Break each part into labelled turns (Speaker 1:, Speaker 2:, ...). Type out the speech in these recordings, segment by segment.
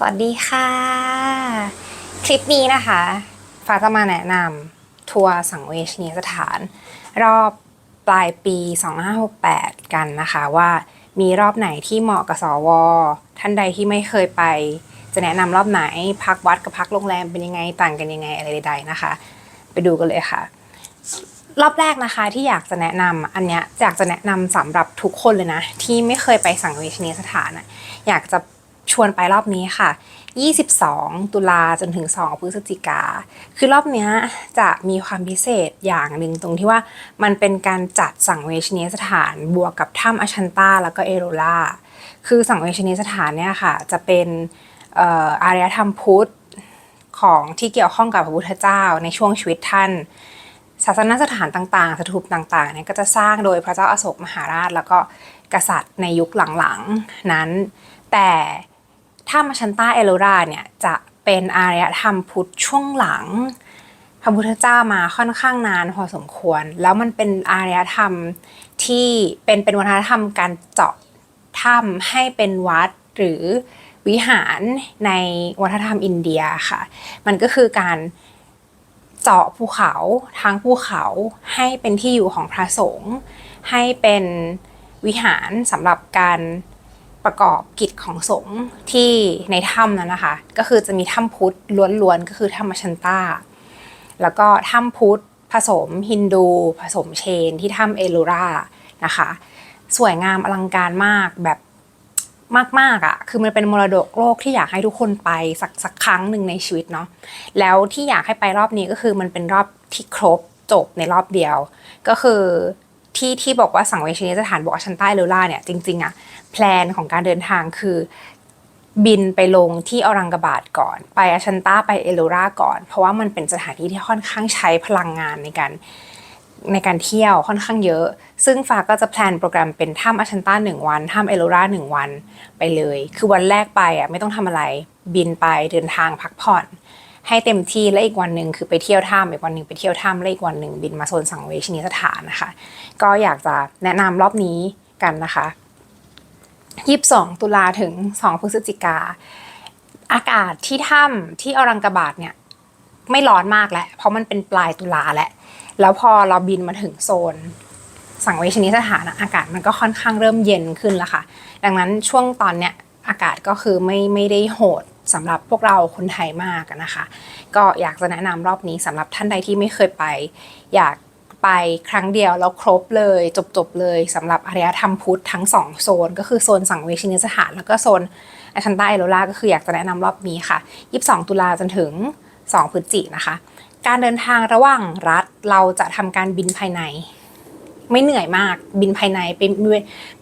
Speaker 1: สวัสดีค่ะ คลิปนี้นะคะฟ้าจะมาแนะนำทัวร์สังเวชนียสถาน รอบปลายปี 2568 กันนะคะว่ามีรอบไหนที่เหมาะกับสว ท่านใดที่ไม่เคยไป จะแนะนำรอบไหนพักวัดกับพักโรงแรมเป็นยังไงต่างกันยังไงอะไรใดๆนะคะ ไปดูกันเลยค่ะ รอบแรกนะคะที่อยากจะแนะนำอันเนี้ยอยากจะแนะนำสำหรับทุกคนเลยนะ ที่ไม่เคยไปสังเวชนียสถานอะอยากจะ ชวนไปรอบนี้ค่ะ 22 ตุลาจนถึง 2 พฤศจิกา คือรอบนี้จะมีความพิเศษอย่างหนึ่งตรงที่ว่ามันเป็นการจัดสังเวชนียสถานบวกกับถ้ำอชันตาแล้วก็เอโรล่า คือสังเวชนียสถานเนี่ยค่ะ จะเป็นอ่ออารยธรรมพุทธของที่เกี่ยวข้องกับพระพุทธเจ้าในช่วงชีวิตท่าน ศาสนสถานต่างๆ สถูปต่างๆเนี่ยก็จะสร้างโดยพระเจ้าอาโศกมหาราช แล้วก็กษัตริย์ในยุคหลังๆนั้น แต่ ถ้ามาชันต้าเอโลราเนี่ยจะเป็นอารยธรรมพุทธช่วงหลังพระพุทธเจ้ามาค่อนข้างนานพอสมควร แล้วมันเป็นอารยธรรมที่เป็นเป็นวัฒนธรรมการเจาะถ้ำให้เป็นวัดหรือวิหารในวัฒนธรรมอินเดียค่ะ มันก็คือการเจาะภูเขาทั้งภูเขาให้เป็นที่อยู่ของพระสงฆ์ให้เป็นวิหารสำหรับการ ประกอบกิจของสงฆ์ที่ในถ้ำนั้นนะคะ ก็คือจะมีถ้ำพุทธล้วนๆก็คือถ้ำมชันตาแล้วก็ถ้ำพุทธผสมฮินดูผสมเชน ที่ถ้ำเอโลรานะคะ สวยงามอลังการมากแบบมากๆอะ่ะ คือมันเป็นมรดกโลกที่อยากให้ทุกคนไปสักสักครั้งหนึ่งในชีวิตเนาะ แล้วที่อยากให้ไปรอบนี้ก็คือมันเป็นรอบที่ครบจบในรอบเดียว ก็คือ ที่ที่บอกว่าสังเวชนียสถานบอกว่าชันใต้เลล่าเนี่ยจริงๆอะแพลนของการเดินทางคือบินไปลงที่อรังกบาดก่อน ไปอาชันตาไปเอโลราก่อน เพราะว่ามันเป็นสถานที่ที่ค่อนข้างใช้พลังงานในการในการเที่ยวค่อนข้างเยอะ ซึ่งฟ้าก็จะแพลนโปรแกรมเป็นถ้ำอาชันตาหนึ่งวันถ้ำเอโลราหนึ่งวันไปเลย คือวันแรกไปอะไม่ต้องทำอะไร บินไปเดินทางพักผ่อน ให้เต็มที่และอีกวันหนึ่งคือไปเที่ยวถ้ำอีกวันหนึ่งไปเที่ยวถ้ำและอีกวันหนึ่งบินมาโซนสังเวชนียสถานนะคะ ก็อยากจะแนะนำรอบนี้กันนะคะ22 ตุลาถึง 2 พฤศจิกา อากาศที่ถ้ำที่อรังกบาดเนี่ยไม่ร้อนมากแล้วเพราะมันเป็นปลายตุลาแล้วแล้วพอเราบินมาถึงโซนสังเวชนียสถานอากาศมันก็ค่อนข้างเริ่มเย็นขึ้นแล้วค่ะ ดังนั้นช่วงตอนเนี้ยอากาศก็คือไม่ไม่ได้โหด สำหรับพวกเราคนไทยมากนะคะ ก็อยากจะแนะนำรอบนี้สำหรับท่านใดที่ไม่เคยไป อยากไปครั้งเดียวแล้วครบเลยจบๆเลยสำหรับอารยธรรมพุทธทั้งสองโซน ก็คือโซนสังเวชนียสถานแล้วก็โซนอาชันใต้เอโรล่าก็คืออยากจะแนะนำรอบนี้ค่ะ 22 ตุลาจนถึง 2 พฤศจิกนะคะ การเดินทางระหว่างรัฐเราจะทำการบินภายใน ไม่เหนื่อยมากบินภายในเป็น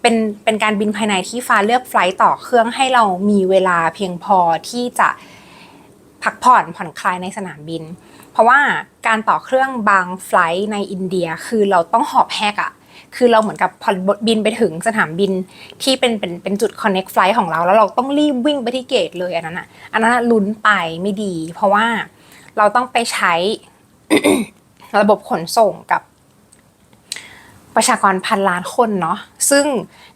Speaker 1: เป็นเป็นการบินภายในที่ฟ้าเลือกไฟล์ต่อเครื่องให้เรามีเวลาเพียงพอที่จะพักผ่อนผ่อนคลายในสนามบิน เพราะว่าการต่อเครื่องบางไฟล์ในอินเดียคือเราต้องหอบแฮกอะคือเราเหมือนกับพอบินไปถึงสนามบินที่เป็นเป็นเป็นจุด connect flight ของเรา แล้วเราต้องรีบวิ่งไปที่เกตเลยอันนั้นอะอันนั้นลุ้นไปไม่ดี เพราะว่าเราต้องไปใช้ระบบขนส่งกับ ประชากรพันล้านคนเนาะซึ่ง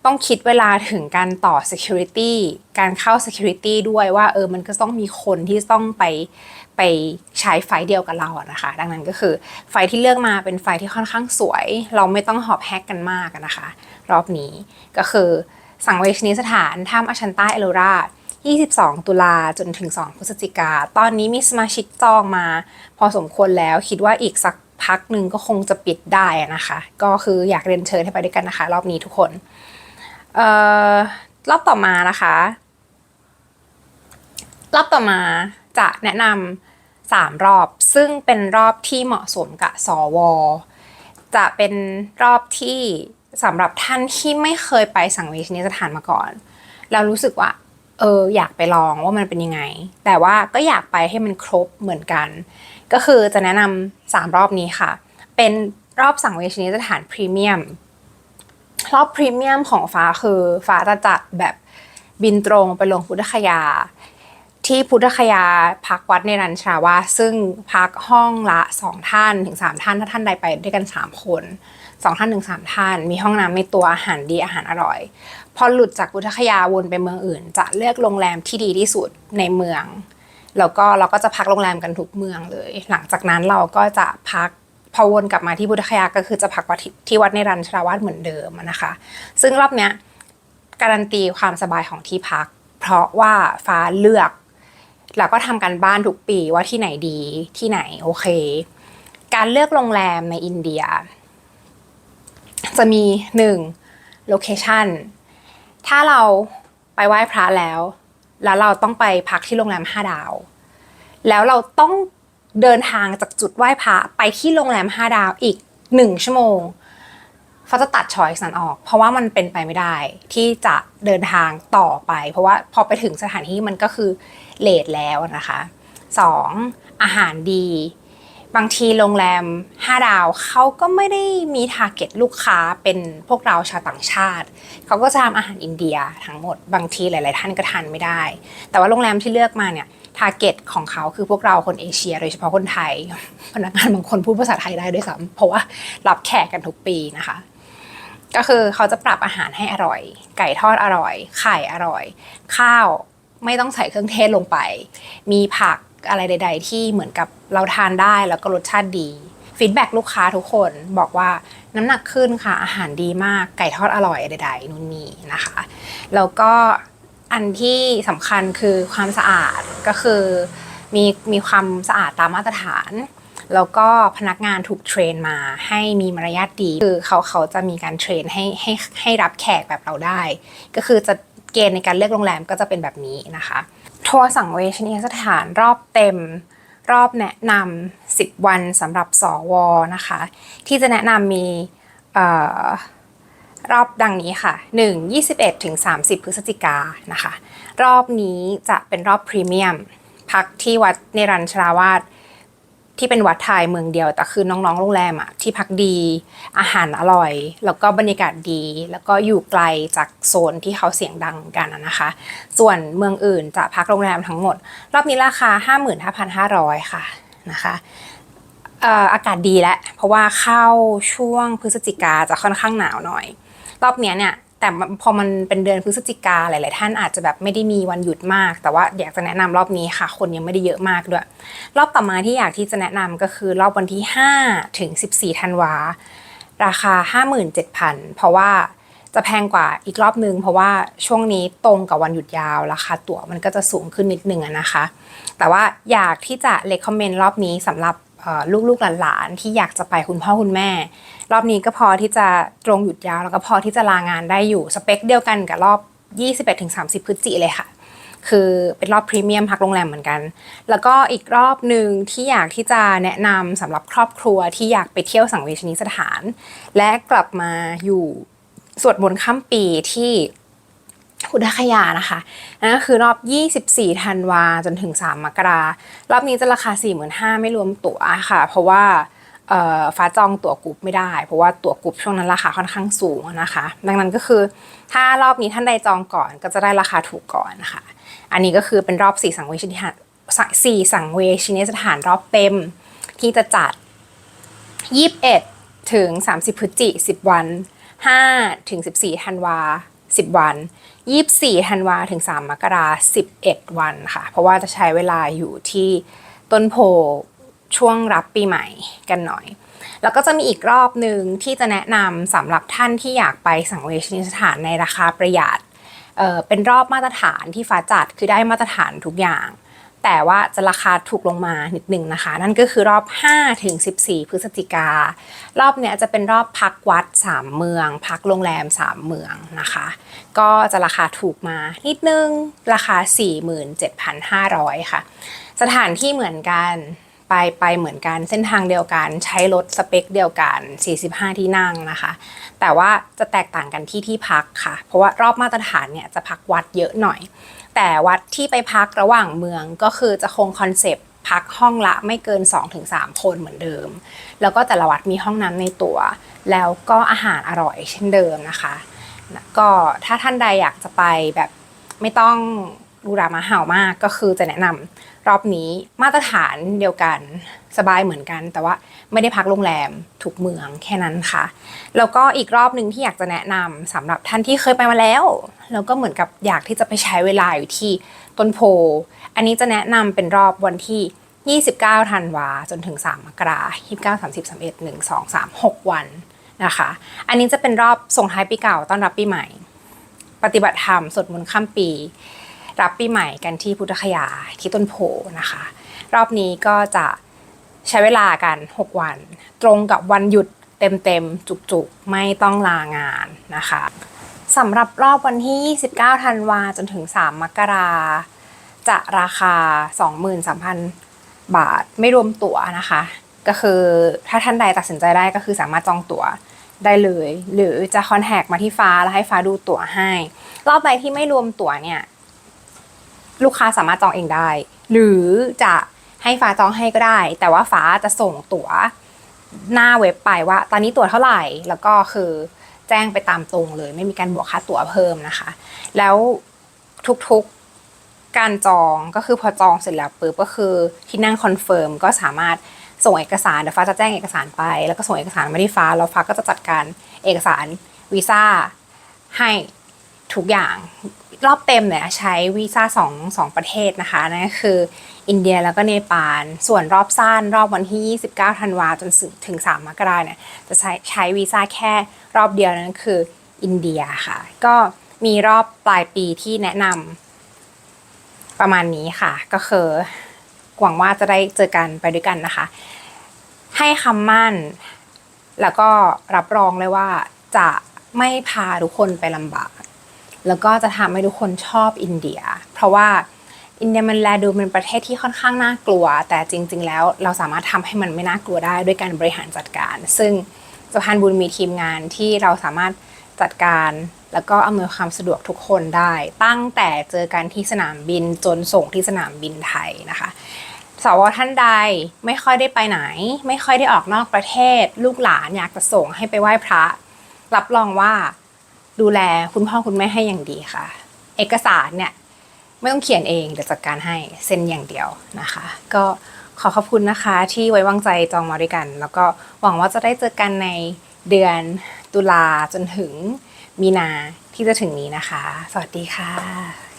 Speaker 1: ต้องคิดเวลาถึงการต่อ security การเข้า security ด้วยว่าเออมันก็ต้องมีคนที่ต้องไปไปใช้ไฟเดียวกับเราอะนะคะ ดังนั้นก็คือไฟที่เลือกมาเป็นไฟที่ค่อนข้างสวย เราไม่ต้องหอบแฮกกันมากนะคะ รอบนี้ก็คือสังเวชนีสถานถ้ำอชันต้าเอโลรา22 ตุลาจนถึง 2 พฤศจิกา ตอนนี้มีสมาชิกจองมา พอสมควรแล้วคิดว่าอีกสัก พักหนึ่งก็คงจะปิดได้นะคะ ก็คืออยากเรียนเชิญให้ไปด้วยกันนะคะ รอบนี้ทุกคนเอ่อรอบต่อมานะคะ รอบต่อมาจะแนะนำสามรอบ ซึ่งเป็นรอบที่เหมาะสมกับสว จะเป็นรอบที่สำหรับท่านที่ไม่เคยไปสังเวชนียสถานมาก่อน เรารู้สึกว่าเอออยากไปลองว่ามันเป็นยังไง แต่ว่าก็อยากไปให้มันครบเหมือนกัน ก็คือจะแนะนำสามรอบนี้ค่ะ เป็นรอบสังเวชนียสถานพรีเมียม รอบพรีเมียมของฟ้าคือฟ้าจะจัดแบบบินตรงไปลงพุทธคยา ที่พุทธคยาพักวัดในรัญชาวาซึ่งพักห้องละสองท่านถึงสามท่านถ้าท่านใดไปด้วยกันสามคนสองท่านถึงสามท่าน มีห้องน้ำในตัวอาหารดีอาหารอร่อย พอหลุดจากพุทธคยาวนไปเมืองอื่น จะเลือกโรงแรมที่ดีที่สุดในเมือง แล้วก็เราก็จะพักโรงแรมกันทุกเมืองเลย หลังจากนั้นเราก็จะพักพอวนกลับมาที่พุทธคยาก็คือจะพักวัดที่วัดในรันชราวาสเหมือนเดิมนะคะ ซึ่งรอบเนี้ยการันตีความสบายของที่พัก เพราะว่าฟ้าเลือกแล้วก็ทำการบ้านทุกปีว่าที่ไหนดีที่ไหนโอเค การเลือกโรงแรมในอินเดีย จะมีหนึ่งโลเคชันถ้าเราไปไหว้พระแล้ว แล้วเราต้องไปพักที่โรงแรมห้าดาว แล้วเราต้องเดินทางจากจุดไหว้พระไปที่โรงแรมห้าดาวอีกหนึ่งชั่วโมงฟ้าจะตัดชอยส์นั้นออก เพราะว่ามันเป็นไปไม่ได้ ที่จะเดินทางต่อไป เพราะว่าพอไปถึงสถานที่มันก็คือเลทแล้วนะคะสองอาหารดี บางทีโรงแรม 5 ดาวเขาก็ไม่ได้มีทาร์เก็ตลูกค้าเป็นพวกเราชาวต่างชาติ เขาก็จะทำอาหารอินเดียทั้งหมดบางทีหลาย ๆ ท่านก็ทานไม่ได้ แต่ว่าโรงแรมที่เลือกมาเนี่ยทาร์เก็ตของเขาคือพวกเราคนเอเชีย โดยเฉพาะคนไทย พนักงานบางคนพูดภาษาไทยได้ด้วยซ้ำเพราะว่ารับแขกกันทุกปีนะคะก็คือเขาจะปรับอาหารให้อร่อย ไก่ทอดอร่อย ไข่อร่อย ข้าวไม่ต้องใส่เครื่องเทศลงไป มีผักอะไรใด ๆ ที่เหมือนกับเราทานได้แล้วก็รสชาติดี ฟีดแบ็ลูกค้าทุกคนบอกว่าน้ำหนักขึ้นค่ะ อาหารดีมากไก่ทอดอร่อยใดๆนู่นนี่นะคะ แล้วก็อันที่สำคัญคือความสะอาดก็คือมีมีความสะอาดตามมาตรฐาน แล้วก็พนักงานถูกเทรนมาให้มีมารยาทดีคือเขาเขาจะมีการเทรนให้ให้ให้รับแขกแบบเราได้ ก็คือจะเกณฑ์ในการเลือกโรงแรมก็จะเป็นแบบนี้นะคะ ทัวร์สังเวชนียสถานรอบเต็ม รอบแนะนำ10 วันสำหรับสวนะคะ ที่จะแนะนำมีออรอบดังนี้ค่ะ 1 21ถึง30 พฤศจิกานนะคะ รอบนี้จะเป็นรอบพรีเมียม พักที่วัดเนรัญชราวาส ที่เป็นวัดไทยเมืองเดียว แต่คือน้องๆ โรงแรมอะที่พักดี อาหารอร่อย แล้วก็บรรยากาศดี แล้วก็อยู่ไกลจากโซนที่เขาเสียงดังกันนะคะ ส่วนเมืองอื่นจะพักโรงแรมทั้งหมด รอบนี้ราคา 55,500 ค่ะนะคะเอ่ออากาศดีแล้วเพราะว่าเข้าช่วงพฤศจิกาจะค่อนข้างหนาวหน่อย รอบเนี้ยเนี่ย แต่พอมันเป็นเดือนพฤศจิกาหลาย ๆ ท่านอาจจะแบบไม่ได้มีวันหยุดมาก แต่ว่าอยากจะแนะนำรอบนี้ค่ะ คนยังไม่ได้เยอะมากด้วย รอบต่อมาที่อยากที่จะแนะนำก็คือรอบวันที่ 5 ถึง 14ธันวาราคา 57,000 เพราะว่าจะแพงกว่าอีกรอบนึง เพราะว่าช่วงนี้ตรงกับวันหยุดยาวราคาตั๋วมันก็จะสูงขึ้นนิดนึงนะคะ แต่ว่าอยากที่จะเล c คอมเมนต์รอบนี้สำหรับลูกๆหลานๆที่อยากจะไปคุณพ่อคุณแม่ รอบนี้ก็พอที่จะตรงหยุดยาว แล้วก็พอที่จะลางานได้อยู่สเปคเดียวกันกับรอบ 21-30 พฤศจิเลยค่ะ คือเป็นรอบพรีเมียมพักโรงแรมเหมือนกัน แล้วก็อีกรอบหนึ่งที่อยากที่จะแนะนำสำหรับครอบครัวที่อยากไปเที่ยวสังเวชนีสถาน และกลับมาอยู่สวดมนต์ข้ามปีที่พุทคยานะคะนั่นก็คือรอบ 24 ธันวาจนถึง 3 มกรา รอบนี้จะราคา 45,000 ไม่รวมตั๋วค่ะ เพราะว่า ฟ้าจองตั๋วกรุ๊ปไม่ได้ เพราะว่าตั๋วกรุ๊ปช่วงนั้นราคาค่อนข้างสูงนะคะ ดังนั้นก็คือถ้ารอบนี้ท่านใดจองก่อนก็จะได้ราคาถูกก่อนนะคะ อันนี้ก็คือเป็นรอบสี่สังเวชนียสถานสี่สังเวชนีสถานรอบเต็มที่จะจัด 21 ถึง 30 พฤศจิก10 วัน 5 ถึง 14 ธันวา 10 วัน 24 ธันวา ถึง 3 มกรา11 วันค่ะ เพราะว่าจะใช้เวลาอยู่ที่ต้นโพ ช่วงรับปีใหม่กันหน่อย แล้วก็จะมีอีกรอบหนึ่งที่จะแนะนำสำหรับท่านที่อยากไปสังเวชนียสถานในราคาประหยัดเเป็นรอบมาตรฐานที่ฟ้าจัดคือได้มาตรฐานทุกอย่าง แต่ว่าจะราคาถูกลงมานิดหนึ่งนะคะ นั่นก็คือรอบ5ถึง14 พฤศจิการอบเนี้ยจะเป็นรอบพักวัด 3 เมือง พักโรงแรม 3 เมืองนะคะ ก็จะราคาถูกมานิดนึงราคา 47,500 ค่ะ สถานที่เหมือนกัน ไปไปเหมือนกันเส้นทางเดียวกัน ใช้รถสเปคเดียวกัน 45 ที่นั่งนะคะ แต่ว่าจะแตกต่างกันที่ที่พักค่ะ เพราะว่ารอบมาตรฐานเนี่ยจะพักวัดเยอะหน่อย แต่วัดที่ไปพักระหว่างเมืองก็คือจะคงคอนเซปต์พักห้องละไม่เกิน 2-3 คนเหมือนเดิม แล้วก็แต่ละวัดมีห้องน้ำในตัว แล้วก็อาหารอร่อยเช่นเดิมนะคะก็ถ้าท่านใดอยากจะไปแบบไม่ต้องดูรามาเห่ามากก็คือจะแนะนำ รอบนี้มาตรฐานเดียวกัน สบายเหมือนกัน แต่ว่าไม่ได้พักโรงแรมถูกเมืองแค่นั้นค่ะ แล้วก็อีกรอบหนึ่งที่อยากจะแนะนำสำหรับท่านที่เคยไปมาแล้ว แล้วก็เหมือนกับอยากที่จะไปใช้เวลาอยู่ที่ต้นโพ อันนี้จะแนะนำเป็นรอบวันที่ 29 ธันวาจนถึง 3 มกราคม29 30 31 1 2 3 6 วันนะคะ อันนี้จะเป็นรอบส่งท้ายปีเก่าต้อนรับปีใหม่ ปฏิบัติธรรมสวดมนต์ข้ามปี รับปีใหม่กันที่พุทธคยาที่ต้นโพนะคะ รอบนี้ก็จะใช้เวลากัน 6 วัน ตรงกับวันหยุดเต็มๆ จุกๆ ไม่ต้องลางานนะคะสำหรับรอบวันที่ 29 ธันวาจนถึง 3 มกราจะราคา 23,000 บาทไม่รวมตั๋วนะคะ ก็คือถ้าท่านใดตัดสินใจได้ก็คือสามารถจองตั๋วได้เลย หรือจะคอนแทคมาที่ฟ้าแล้วให้ฟ้าดูตั๋วให้ รอบใดที่ไม่รวมตั๋วเนี่ย ลูกค้าสามารถจองเองได้ หรือจะให้ฟ้าจองให้ก็ได้ แต่ว่าฟ้าจะส่งตั๋วหน้าเว็บไปว่า ตอนนี้ตั๋วเท่าไหร่ แล้วก็คือแจ้งไปตามตรงเลย ไม่มีการบวกค่าตั๋วเพิ่มนะคะ แล้วทุกๆการจองก็คือพอจองเสร็จแล้วปุ๊บก็คือที่นั่งคอนเฟิร์มก็สามารถส่งเอกสารเดี๋ยวฟ้าจะแจ้งเอกสารไป แล้วก็ส่งเอกสารมาที่ฟ้าแล้วฟ้าก็จะจัดการเอกสารวีซ่าให้ทุกอย่าง รอบเต็มเนี่ยใช้วีซ่าสองสองประเทศนะคะนั่นก็คืออินเดียแล้วก็เนปาล ส่วนรอบสั้นรอบวันที่ 29 ธันวาจนถึง 3 มกราเนี่ยจะใช้ใช้วีซ่าแค่รอบเดียวนั่นคืออินเดียค่ะ ก็มีรอบปลายปีที่แนะนำประมาณนี้ค่ะ ก็คือหวังว่าจะได้เจอกันไปด้วยกันนะคะ ให้คำมั่น แล้วก็รับรองเลยว่าจะไม่พาทุกคนไปลำบาก แล้วก็จะทำให้ทุกคนชอบอินเดีย เพราะว่าอินเดียมันแลดูเป็นประเทศที่ค่อนข้างน่ากลัว แต่จริง ๆ แล้วเราสามารถทำให้มันไม่น่ากลัวได้ด้วยการบริหารจัดการ ซึ่งสะพานบุญมีทีมงานที่เราสามารถจัดการ แล้วก็อำนวยความสะดวกทุกคนได้ ตั้งแต่เจอกันที่สนามบินจนส่งที่สนามบินไทยนะคะสวท่านใดไม่ค่อยได้ไปไหน ไม่ค่อยได้ออกนอกประเทศ ลูกหลานอยากจะส่งให้ไปไหว้พระ รับรองว่า ดูแลคุณพ่อคุณแม่ให้อย่างดีค่ะ เอกสารเนี่ยไม่ต้องเขียนเองเดี๋ยวจัดการให้เซ็นอย่างเดียวนะคะ ก็ขอขอบคุณนะคะที่ไว้วางใจจองมาด้วยกัน แล้วก็หวังว่าจะได้เจอกันในเดือนตุลาจนถึงมีนาที่จะถึงนี้นะคะ สวัสดีค่ะ